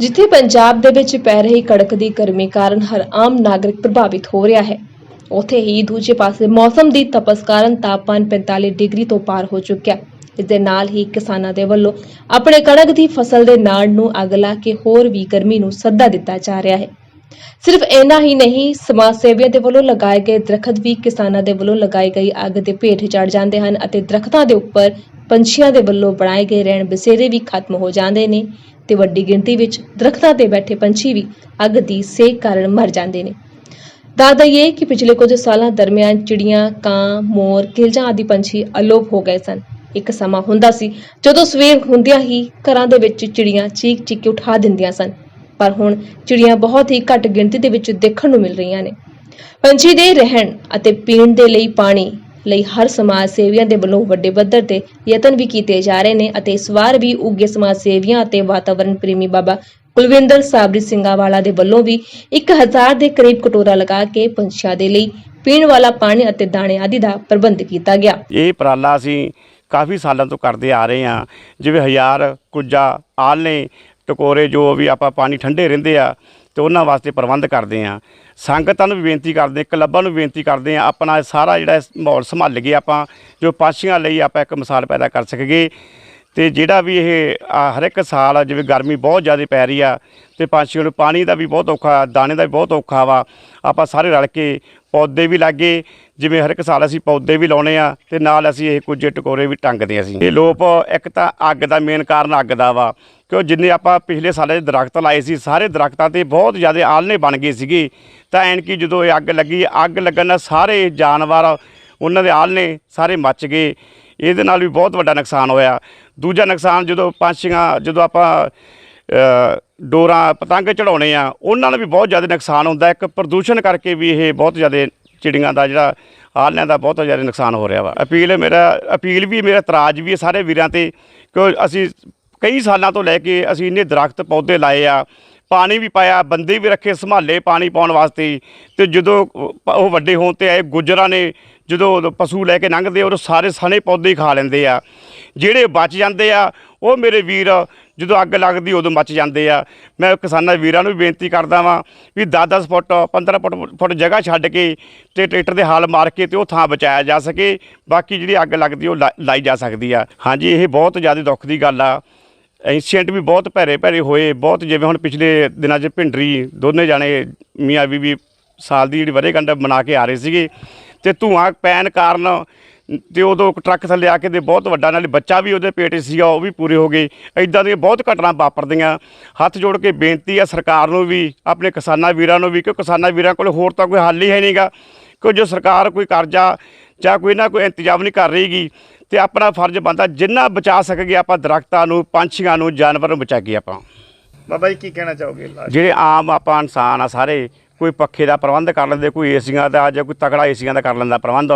ਜਿੱਥੇ ਪੰਜਾਬ ਦੇ ਵਿੱਚ ਪੈ ਰਹੀ ਕੜਕਦੀ ਗਰਮੀ ਕਾਰਨ ਹਰ ਆਮ ਨਾਗਰਿਕ ਪ੍ਰਭਾਵਿਤ ਹੋ ਰਿਹਾ ਹੈ। ਉੱਥੇ ਹੀ ਦੂਜੇ ਪਾਸੇ ਮੌਸਮ ਦੀ ਤਪਸ ਕਾਰਨ ਤਾਪਮਾਨ 45 ਡਿਗਰੀ ਤੋਂ ਪਾਰ ਹੋ ਚੁੱਕਿਆ ਇਸ ਦੇ ਨਾਲ ਹੀ ਕਿਸਾਨਾਂ ਦੇ ਵੱਲੋਂ ਆਪਣੇ ਕਣਕ ਦੀ ਫਸਲ ਦੇ ਨਾੜ ਨੂੰ ਅੱਗ ਲਾ ਕੇ ਹੋਰ ਵੀ ਗਰਮੀ ਨੂੰ ਸੱਦਾ ਦਿੱਤਾ ਜਾ ਰਿਹਾ ਹੈ। ਸਿਰਫ ਇੰਨਾ ਹੀ ਨਹੀਂ, ਸਮਾਜ ਸੇਵੀਆਂ ਦੇ ਵੱਲੋਂ ਲਗਾਏ ਗਏ ਦਰਖਤ ਵੀ ਕਿਸਾਨਾਂ ਦੇ ਵੱਲੋਂ ਲਗਾਈ ਗਈ ਅੱਗ ਦੇ ਭੇਟ ਚੜ ਜਾਂਦੇ ਹਨ ਅਤੇ ਦਰਖਤਾਂ ਦੇ ਉੱਪਰ ਪੰਛੀਆਂ ਦੇ ਵੱਲੋਂ ਬਣਾਏ ਗਏ ਰਹਿਣ ਬਸੇਰੇ ਵੀ ਖਤਮ ਹੋ ਜਾਂਦੇ ਨੇ। ਤੇ ਵੱਡੀ ਗਿਣਤੀ ਵਿੱਚ ਦਰਖਤਾਂ ਤੇ ਬੈਠੇ ਪੰਛੀ ਵੀ ਅੱਗ ਦੀ ਸੇਕ ਕਾਰਨ ਮਰ ਜਾਂਦੇ ਨੇ। ਦੱਸ ਦਈਏ ਕਿ ਪਿਛਲੇ ਕੁਝ ਸਾਲਾਂ ਦਰਮਿਆਨ ਚਿੜੀਆਂ, ਕਾਂ, ਮੋਰ ਕਿਲਜਾਂ ਆਦਿ ਪੰਛੀ ਅਲੋਪ ਹੋ ਗਏ ਸਨ। ਇੱਕ ਸਮਾਂ ਹੁੰਦਾ ਸੀ ਜਦੋਂ ਸਵੇਰ ਹੁੰਦਿਆਂ ਹੀ ਘਰਾਂ ਦੇ ਵਿੱਚ ਚਿੜੀਆਂ ਚੀਕ ਚੀਕ ਕੇ ਉਠਾ ਦਿੰਦੀਆਂ ਸਨ। ਪਰ ਹੁਣ ਚਿੜੀਆਂ ਬਹੁਤ ਹੀ ਘੱਟ ਗਿਣਤੀ ਦੇ ਵਿੱਚ ਦੇਖਣ ਨੂੰ ਮਿਲ ਰਹੀਆਂ ਨੇ। ਪੰਛੀ ਦੇ ਰਹਿਣ ਅਤੇ ਪੀਣ ਦੇ ਲਈ ਪਾਣੀ ਲਈ ਹਰ ਸਮਾਜ ਸੇਵੀਆਂ ਦੇ ਵੱਲੋਂ ਵੱਡੇ ਪੱਧਰ ਤੇ ਯਤਨ ਵੀ ਕੀਤੇ ਜਾ ਰਹੇ ਨੇ ਅਤੇ ਇਸ ਵਾਰ ਵੀ ਉੱਗੇ ਸਮਾਜ ਸੇਵੀਆਂ ਅਤੇ ਵਾਤਾਵਰਣ ਪ੍ਰੇਮੀ ਬਾਬਾ ਕੁਲਵਿੰਦਰ ਸਾਬਰੀ ਸਿੰਘਾਂ ਦੇ ਵੱਲੋਂ ਵੀ 1000 ਦੇ ਕਰੀਬ ਕਟੋਰਾ ਲਗਾ ਕੇ ਪੰਛੀਆਂ ਦੇ ਲਈ ਪੀਣ ਵਾਲਾ ਪਾਣੀ ਅਤੇ ਦਾਣੇ ਆਦਿ ਦਾ ਪ੍ਰਬੰਧ ਕੀਤਾ ਗਿਆ। ਇਹ ਉਪਰਾਲਾ ਅਸੀਂ ਕਾਫੀ ਸਾਲਾਂ ਤੋਂ ਕਰਦੇ ਆ ਰਹੇ ਹਾਂ। ਜਿਵੇਂ ਹਜ਼ਾਰ ਕੁੱਜਾ ਆਲਣੇ ਟਕੋਰੇ ਜੋ ਵੀ ਆਪਾਂ ਪਾਣੀ ਠੰਡੇ ਰਹਿੰਦੇ ਆ ਤੇ ਉਹਨਾਂ ਵਾਸਤੇ ਪ੍ਰਬੰਧ ਕਰਦੇ ਆ ਸੰਗਤਾਂ ਨੂੰ ਵੀ ਬੇਨਤੀ ਕਰਦੇ ਕਲੱਬਾਂ ਨੂੰ ਬੇਨਤੀ ਕਰਦੇ ਆ ਆਪਣਾ ਸਾਰਾ ਜਿਹੜਾ ਮਾਹੌਲ ਸੰਭਾਲ ਕੇ ਆਪਾਂ, ਜੋ ਪਾਛੀਆਂ ਲਈ ਆਪਾਂ ਇੱਕ ਮਿਸਾਲ ਪੈਦਾ ਕਰ ਸਕੀਏ। ਤੇ ਜਿਹੜਾ ਵੀ ਇਹ ਹਰ ਇੱਕ ਸਾਲ ਜਿਵੇਂ ਗਰਮੀ ਬਹੁਤ ਜ਼ਿਆਦਾ ਪੈ ਰਹੀ ਆ, ਤੇ ਪੰਛੀਆਂ ਨੂੰ ਪਾਣੀ ਦਾ ਵੀ ਬਹੁਤ ਔਖਾ, ਦਾਣੇ ਦਾ ਵੀ ਬਹੁਤ ਔਖਾ ਵਾ, ਆਪਾਂ ਸਾਰੇ ਰਲ ਕੇ ਪੌਦੇ ਵੀ ਲਾਗੇ, ਜਿਵੇਂ ਹਰ ਇੱਕ ਸਾਲ ਅਸੀਂ ਪੌਦੇ ਵੀ ਲਾਉਣੇ ਆ, ਤੇ ਨਾਲ ਅਸੀਂ ਇਹ ਕੁਝ ਟਕੋਰੇ ਵੀ ਟੰਗਦੇ ਅਸੀਂ। ਇਹ ਲੋਪ ਇੱਕ ਤਾਂ ਅੱਗ ਦਾ ਮੇਨ ਕਾਰਨ ਅੱਗ ਦਾ ਵਾ ਕਿਉਂ ਜਿੰਨੇ ਆਪਾਂ ਪਿਛਲੇ ਸਾਲਾਂ 'ਚ ਦਰਖਤ ਲਾਏ ਸੀ ਸਾਰੇ ਦਰਖਤਾਂ ਤੇ ਬਹੁਤ ਜ਼ਿਆਦਾ ਆਲਣੇ ਬਣ ਗਏ ਸੀਗੇ। ਤਾਂ ਐਨ ਕਿ ਜਦੋਂ ਇਹ ਅੱਗ ਲੱਗੀ ਅੱਗ ਲੱਗਣ ਨਾਲ ਸਾਰੇ ਜਾਨਵਰ ਉਹਨਾਂ ਦੇ ਆਲਣੇ ਸਾਰੇ ਮੱਚ ਗਏ। ਇਹਦੇ ਨਾਲ ਵੀ ਬਹੁਤ ਵੱਡਾ ਨੁਕਸਾਨ ਹੋਇਆ। ਦੂਜਾ ਨੁਕਸਾਨ ਜਦੋਂ ਪੰਛੀਆਂ ਜਦੋਂ ਆਪਾਂ ਅ, ਡੋਰਾਂ ਪਤੰਗ ਚੜਾਉਣੇ ਆ ਉਹਨਾਂ ਨਾਲ ਵੀ ਬਹੁਤ ਜ਼ਿਆਦਾ ਨੁਕਸਾਨ ਹੁੰਦਾ ਇੱਕ ਪ੍ਰਦੂਸ਼ਣ ਕਰਕੇ ਵੀ ਇਹ ਬਹੁਤ ਜ਼ਿਆਦਾ ਚਿੜੀਆਂ ਦਾ ਜਿਹੜਾ ਆਲਣਿਆਂ ਦਾ ਬਹੁਤ ਜ਼ਿਆਦਾ ਨੁਕਸਾਨ ਹੋ ਰਿਹਾ ਵਾ। ਅਪੀਲ ਮੇਰਾ ਅਪੀਲ ਵੀ ਮੇਰਾ ਇਤਰਾਜ਼ ਵੀ ਹੈ ਸਾਰੇ ਵੀਰਾਂ ਤੇ। ਕਿ ਅਸੀਂ ਕਈ ਸਾਲਾਂ ਤੋਂ ਲੈ ਕੇ ਅਸੀਂ ਇੰਨੇ ਦਰਖਤ ਪੌਦੇ ਲਾਏ ਆ, ਪਾਣੀ ਵੀ ਪਾਇਆ, ਬੰਦੇ ਵੀ ਰੱਖੇ ਸੰਭਾਲੇ ਪਾਣੀ ਪਾਉਣ ਵਾਸਤੇ। ਤੇ ਜਦੋਂ ਉਹ ਵੱਡੇ ਹੋਣ ਤੇ ਆਏ ਗੁੱਜਰਾਂ ਨੇ, ਜਦੋਂ ਪਸ਼ੂ ਲੈ ਕੇ ਲੰਘਦੇ ਉਹ ਸਾਰੇ ਸਣੇ ਪੌਦੇ ਹੀ ਖਾ ਲੈਂਦੇ ਆ। ਜਿਹੜੇ ਬਚ ਜਾਂਦੇ ਆ, ਉਹ ਮੇਰੇ ਵੀਰ, ਜਦੋਂ ਅੱਗ ਲੱਗਦੀ ਉਦੋਂ ਮੱਚ ਜਾਂਦੇ ਆ। ਮੈਂ ਕਿਸਾਨਾਂ ਵੀਰਾਂ ਨੂੰ ਵੀ ਬੇਨਤੀ ਕਰਦਾ ਵਾਂ ਵੀ 10-10 ਫੁੱਟ 15 ਫੁੱਟ ਫੁੱਟ ਜਗ੍ਹਾ ਛੱਡ ਕੇ ਤੇ ਟਰੈਕਟਰ ਦੇ ਹਾਲ ਮਾਰ ਕੇ ਤੇ ਉਹ ਥਾਂ ਬਚਾਇਆ ਜਾ ਸਕੇ। ਬਾਕੀ ਜਿਹੜੀ ਅੱਗ ਲੱਗਦੀ ਉਹ ਲਾ- ਲਾਈ ਜਾ ਸਕਦੀ ਆ। ਹਾਂਜੀ, ਇਹ ਬਹੁਤ ਜ਼ਿਆਦਾ ਦੁੱਖ ਦੀ ਗੱਲ ਆ। ਐਂਸ਼ੀਅੰਟ ਵੀ ਬਹੁਤ ਭੈਰੇ ਭੈਰੇ ਹੋਏ, ਬਹੁਤ ਜਿਵੇਂ ਹੁਣ ਪਿਛਲੇ ਦਿਨਾਂ 'ਚ ਭਿੰਡਰੀ, ਦੋਨੇ ਜਾਣੇ, ਮੀਆਂ ਬੀਬੀ ਸਾਲ ਦੀ ਜਿਹੜੀ ਵਰੇਗੰਢ ਮਨਾ ਕੇ ਆ ਰਹੇ ਸੀਗੇ ਤੇ ਧੂਆਂ ਪੈਣ ਕਾਰਨ ਤੇ ਉਦੋਂ ਟਰੱਕ ਥੱਲੇ ਆ ਕੇ ਦੇ ਬਹੁਤ ਵੱਡਾ ਨਾਲੇ ਬੱਚਾ ਵੀ ਉਹਦੇ ਪੇਟ 'ਚ ਸੀਗਾ, ਉਹ ਵੀ ਪੂਰੇ ਹੋ ਗਏ। ਇਦਾਂ ਦੀਆਂ ਬਹੁਤ ਘਟਨਾ ਵਾਪਰਦੀਆਂ। ਹੱਥ ਜੋੜ ਕੇ ਬੇਨਤੀ ਆ ਸਰਕਾਰ ਨੂੰ ਵੀ, ਆਪਣੇ ਕਿਸਾਨਾਂ ਵੀਰਾਂ ਨੂੰ ਵੀ ਕਿ ਕਿਸਾਨਾਂ ਵੀਰਾਂ ਕੋਲ ਹੋਰ ਤਾਂ ਕੋਈ ਹੱਲ ਹੀ ਹੈ ਨਹੀਂਗਾ ਕਿ ਜੋ ਸਰਕਾਰ ਕੋਈ ਕਰਜ਼ਾ ਜਾਂ ਕੋਈ ਨਾ ਕੋਈ ਇੰਤਜ਼ਾਮ ਨਹੀਂ ਕਰ ਰਹੀਗੀ ਤੇ ਆਪਣਾ ਫਰਜ਼ ਬਣਦਾ ਜਿੰਨਾ ਬਚਾ ਸਕੇਗੇ ਆਪਾਂ ਦਰਖਤਾਂ ਨੂੰ ਪੰਛੀਆਂ ਨੂੰ ਜਾਨਵਰਾਂ ਨੂੰ ਬਚਾਈਏ ਆਪਾਂ। ਬਾਬਾ ਜੀ ਕੀ ਕਹਿਣਾ ਚਾਹੋਗੇ ਜਿਹੜੇ ਆਮ ਆਪਾਂ ਇਨਸਾਨ ਆ ਸਾਰੇ ਕੋਈ ਪੱਖੇ ਦਾ ਪ੍ਰਬੰਧ ਕਰ ਲੈਂਦੇ ਕੋਈ ਏਸੀਆਂ ਦਾ ਜਾਂ ਕੋਈ ਤਕੜਾ ਏਸੀਆਂ ਦਾ ਕਰ ਲੈਂਦਾ ਪ੍ਰਬੰਧ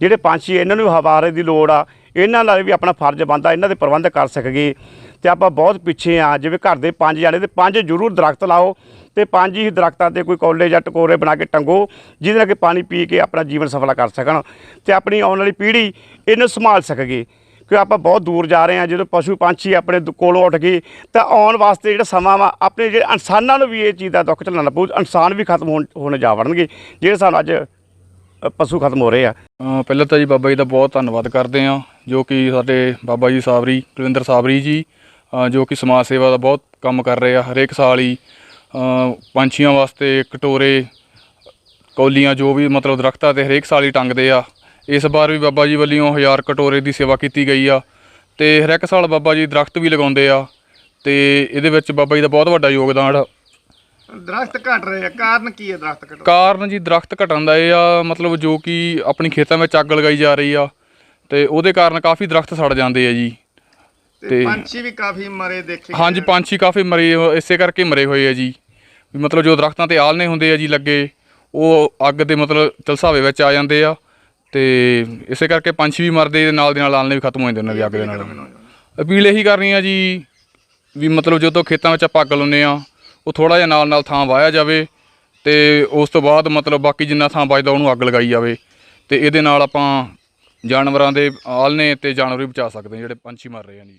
ਜਿਹੜੇ ਪੰਛੀ ਇਹਨਾਂ ਨੂੰ ਹਵਾਰੇ ਦੀ ਲੋੜ ਆ ਇਹਨਾਂ ਨਾਲ ਵੀ ਆਪਣਾ ਫਰਜ਼ ਬਣਦਾ ਇਹਨਾਂ ਦੇ ਪ੍ਰਬੰਧ ਕਰ ਸਕੀਏ ਤੇ ਆਪਾਂ ਬਹੁਤ ਪਿੱਛੇ ਆ, ਜਿਵੇਂ ਘਰ ਦੇ ਪੰਜ ਜਾਣੇ ਤੇ ਪੰਜ ਜ਼ਰੂਰ ਦਰਖਤ ਲਾਓ ਤੇ ਪੰਜ ਹੀ ਦਰਖਤਾਂ ਤੇ ਕੋਈ ਕੌਲੇ ਜਾਂ ਟਕੋਰੇ ਬਣਾ ਕੇ ਟੰਗੋ, ਜਿਹਦੇ ਨਾਲ ਕਿ ਪਾਣੀ ਪੀ ਕੇ ਆਪਣਾ ਜੀਵਨ ਸਫਲਾ ਕਰ ਸਕਣ ਤੇ ਆਪਣੀ ਆਉਣ ਵਾਲੀ ਪੀੜ੍ਹੀ ਇਹਨੂੰ ਸੰਭਾਲ ਸਕੇਗੀ। ਕਿ ਆਪਾਂ ਬਹੁਤ ਦੂਰ ਜਾ ਰਹੇ ਹਾਂ ਜਦੋਂ ਪਸ਼ੂ ਪੰਛੀ ਆਪਣੇ ਕੋਲੋਂ ਉੱਠ ਗਏ ਤਾਂ ਆਉਣ ਵਾਸਤੇ ਜਿਹੜਾ ਸਮਾਂ ਵਾ, ਆਪਣੇ ਜਿਹੜੇ ਇਨਸਾਨਾਂ ਨੂੰ ਵੀ ਇਹ ਚੀਜ਼ ਦਾ ਦੁੱਖ ਝੱਲਣਾ ਪਊ, ਇਨਸਾਨ ਵੀ ਖਤਮ ਹੋਣ ਹੋਣ ਜਾ ਵੜਨਗੇ, ਜਿਹੜੇ ਸਾਨੂੰ ਅੱਜ ਪਸ਼ੂ ਖਤਮ ਹੋ ਰਹੇ ਆ। ਪਹਿਲਾਂ ਤਾਂ ਜੀ ਬਾਬਾ ਜੀ ਦਾ ਬਹੁਤ ਧੰਨਵਾਦ ਕਰਦੇ ਹਾਂ, ਜੋ ਕਿ ਸਾਡੇ ਬਾਬਾ ਜੀ ਸਾਵਰੀ ਕੁਲਵਿੰਦਰ ਸਾਵਰੀ ਜੀ ਜੋ ਕਿ ਸਮਾਜ ਸੇਵਾ ਦਾ ਬਹੁਤ ਕੰਮ ਕਰ ਰਹੇ ਆ ਹਰੇਕ ਸਾਲ ਹੀ ਪੰਛੀਆਂ ਵਾਸਤੇ ਕਟੋਰੇ ਕੌਲੀਆਂ ਜੋ ਵੀ ਮਤਲਬ ਦਰਖਤਾਂ ਤੇ ਹਰੇਕ ਸਾਲ ਹੀ ਟੰਗਦੇ ਆ। ਇਸ ਵਾਰ ਵੀ ਬਾਬਾ ਜੀ ਵੱਲੋਂ ਹਜ਼ਾਰ ਕਟੋਰੇ ਦੀ ਸੇਵਾ ਕੀਤੀ ਗਈ ਆ ਤੇ ਹਰੇਕ ਸਾਲ ਬਾਬਾ ਜੀ ਦਰਖਤ ਵੀ ਲਗਾਉਂਦੇ ਆ ਤੇ ਇਹਦੇ ਵਿੱਚ ਬਾਬਾ ਜੀ ਦਾ ਬਹੁਤ ਵੱਡਾ ਯੋਗਦਾਨ ਆ। ਦਰਖਤ ਘਟ ਰਹੇ ਆ ਕਾਰਨ ਕੀ ਹੈ ਦਰਖਤ ਘਟਣ ਕਾਰਨ ਜੀ ਦਰਖਤ ਘਟਣ ਦਾ ਇਹ ਆ ਮਤਲਬ ਜੋ ਕਿ ਆਪਣੀ ਖੇਤਾਂ ਵਿੱਚ ਅੱਗ ਲਗਾਈ ਜਾ ਰਹੀ ਆ ਤੇ ਉਹਦੇ ਕਾਰਨ ਕਾਫੀ ਦਰਖਤ ਸੜ ਜਾਂਦੇ ਆ ਜੀ। ਤੇ ਪੰਛੀ ਵੀ ਕਾਫੀ ਮਰੇ ਦੇਖੇ ਹਾਂਜੀ। ਪੰਛੀ ਕਾਫੀ ਮਰੇ ਇਸੇ ਕਰਕੇ ਮਰੇ ਹੋਏ ਆ ਜੀ। ਵੀ ਮਤਲਬ ਜੋ ਦਰਖਤਾਂ ਤੇ ਆਲਣੇ ਹੁੰਦੇ ਆ ਜੀ ਲੱਗੇ ਉਹ ਅੱਗ ਦੇ ਮਤਲਬ ਤਲਸਾਵੇ ਵਿੱਚ ਆ ਜਾਂਦੇ ਆ। ਤੇ ਇਸੇ ਕਰਕੇ ਪੰਛੀ ਵੀ ਮਰਦੇ ਤੇ ਨਾਲ ਦੇ ਨਾਲ ਆਲਣੇ ਵੀ ਖਤਮ ਹੋ ਜਾਂਦੇ ਉਹਨਾਂ ਦੀ ਅੱਗ ਦੇ ਨਾਲ। ਅਪੀਲ ਇਹੀ ਕਰਨੀ ਆ ਜੀ ਵੀ ਮਤਲਬ ਜਦੋਂ ਖੇਤਾਂ ਵਿੱਚ ਆਪਾਂ ਅੱਗ ਲਾਉਂਦੇ ਆ ਉਹ ਥੋੜਾ ਜਿਹਾ ਨਾਲ ਨਾਲ ਥਾਂ ਵਾਇਆ ਜਾਵੇ ਤੇ ਉਸ ਤੋਂ ਬਾਅਦ ਮਤਲਬ ਬਾਕੀ ਜਿੰਨਾ ਥਾਂ ਬਚਦਾ ਉਹਨੂੰ ਅੱਗ ਲਗਾਈ ਜਾਵੇ ਤੇ ਇਹਦੇ ਨਾਲ ਆਪਾਂ ਜਾਨਵਰਾਂ ਦੇ ਆਲਣੇ ਤੇ ਜਾਨਵਰ ਵੀ ਬਚਾ ਸਕਦੇ ਜਿਹੜੇ ਪੰਛੀ ਮਰ ਰਹੇ ਆ ਜੀ।